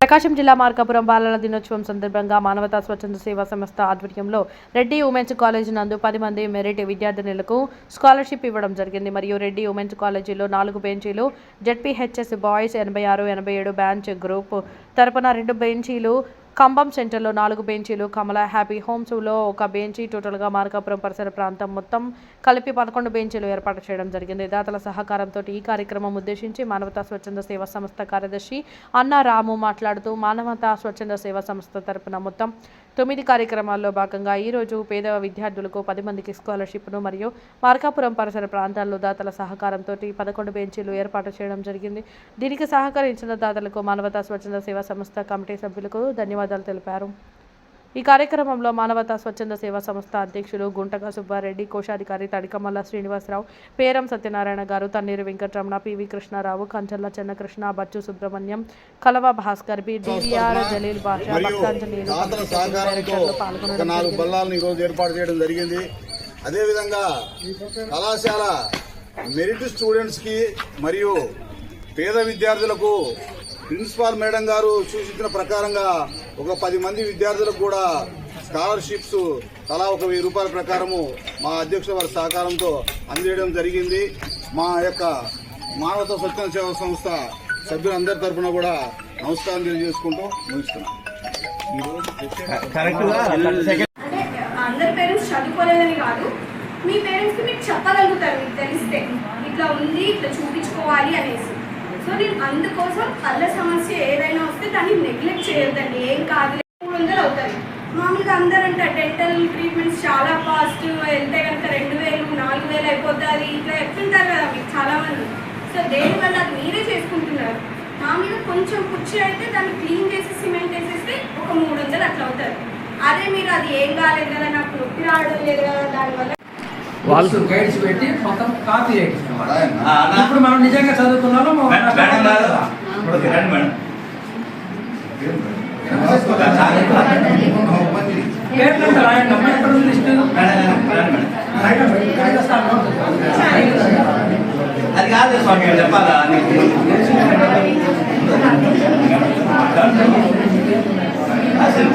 ప్రకాశం జిల్లా మార్కాపురం బాలల దినోత్సవం సందర్భంగా మానవతా స్వచ్ఛంద సేవా సంస్థ ఆధ్వర్యంలో రెడ్డి ఉమెన్స్ కాలేజ్ నందు పది మంది మెరిట్ విద్యార్థినులకు స్కాలర్షిప్ ఇవ్వడం జరిగింది. మరియు రెడ్డి ఉమెన్స్ కాలేజీలో నాలుగు బెంచీలు జెడ్పీహెచ్ఎస్ బాయ్స్ ఎనభై ఆరు ఎనభై ఏడు బ్యాంచ్ గ్రూప్ తరపున రెండు బెంచీలు కంబం సెంటర్లో నాలుగు బెంచీలు కమల హ్యాపీ హోమ్స్లో ఒక బెంచీ టోటల్గా మార్కాపురం పరిసర ప్రాంతం మొత్తం కలిపి పదకొండు బెంచీలు ఏర్పాటు చేయడం జరిగింది. దాతల సహకారంతో ఈ కార్యక్రమం ఉద్దేశించి మానవతా స్వచ్ఛంద సేవా సంస్థ కార్యదర్శి అన్నా రాము మాట్లాడుతూ మానవతా స్వచ్ఛంద సేవా సంస్థ తరపున మొత్తం తొమ్మిది కార్యక్రమాల్లో భాగంగా ఈరోజు పేద విద్యార్థులకు పది మందికి స్కాలర్షిప్ను మరియు మార్కాపురం పరిసర ప్రాంతాల్లో దాతల సహకారంతో పదకొండు బెంచీలు ఏర్పాటు చేయడం జరిగింది. దీనికి సహకరించిన దాతలకు మానవతా స్వచ్ఛంద సేవా సంస్థ కమిటీ సభ్యులకు ధన్యవాదాలు తెలిపారు. ఈ కార్యక్రమంలో మానవతా స్వచ్ఛంద సేవా సంస్థ అధ్యక్షులు గుంటక సుబ్బారెడ్డి కోశాధికారి Tadikamalla Srinivasarao Peram Satyanarayana garu Tanneeru Venkataramana PV Krishnarao Kancharla Chennakrishna Bachchu Subrahmanyam Kalava Bhaskar B DVR Jaleel Basha జరిగింది. బల్లాలను ఈరోజు ఏర్పాటు చేయడం జరిగింది. అదేవిధంగా కళాశాల మెరిట్ స్టూడెంట్స్కి మరియు పేద విద్యార్థులకు ప్రిన్సిపాల్ మేడం గారు సూచించిన ప్రకారంగా ఒక పది మంది విద్యార్థులకు కూడా స్కాలర్షిప్స్ తలా ఒక వెయ్యి రూపాయల ప్రకారము మా అధ్యక్షుల వారి సహకారంతో అందజేయడం జరిగింది. మా యొక్క మానవత స్వచ్ఛంద సేవా సంస్థ సభ్యులందరి తరఫున కూడా నమస్కారం తెలియజేసుకుంటూ ముగిస్తున్నాం. అందరి పేరెంట్స్ చదువుకోలేదని కాదు మీ పేరెంట్స్కి మీకు చెప్పగలుగుతారు మీకు తెలిస్తే. ఇట్లా ఉంది ఇట్లా చూపించుకోవాలి అనేసి. సో నేను అందుకోసం కళ్ళ సమస్య ఏదైనా వస్తే దాన్ని నెగ్లెక్ట్ చేయొద్దండి. ఏం కాదు మూడు వందలు అవుతుంది మామూలుగా అందరంట డెంటల్ ట్రీట్మెంట్స్ చాలా కాస్ట్ వెళ్తే కనుక రెండు వేలు నాలుగు వేలు అయిపోతుంది. ఇట్లా చెప్తుంటారు కదా మీకు చాలామంది. సో దేనివల్ల అది మీరే చేసుకుంటున్నారు? మామూలుగా మీద కొంచెం కుర్చీ అయితే దాన్ని క్లీన్ చేసి సిమెంట్ వేసేస్తే ఒక మూడు వందలు అట్లా అవుతుంది అదే మీరు అది ఏం కాలేదు కదా నాకు నొప్పి రావడం లేదు కదా దానివల్ల వాళ్ళు గైడ్స్ పెట్టి మొత్తం కాపీ ఇప్పుడు మనం నిజంగా చదువుతున్నాము అది కాదు స్వామి చెప్పాలా అసలు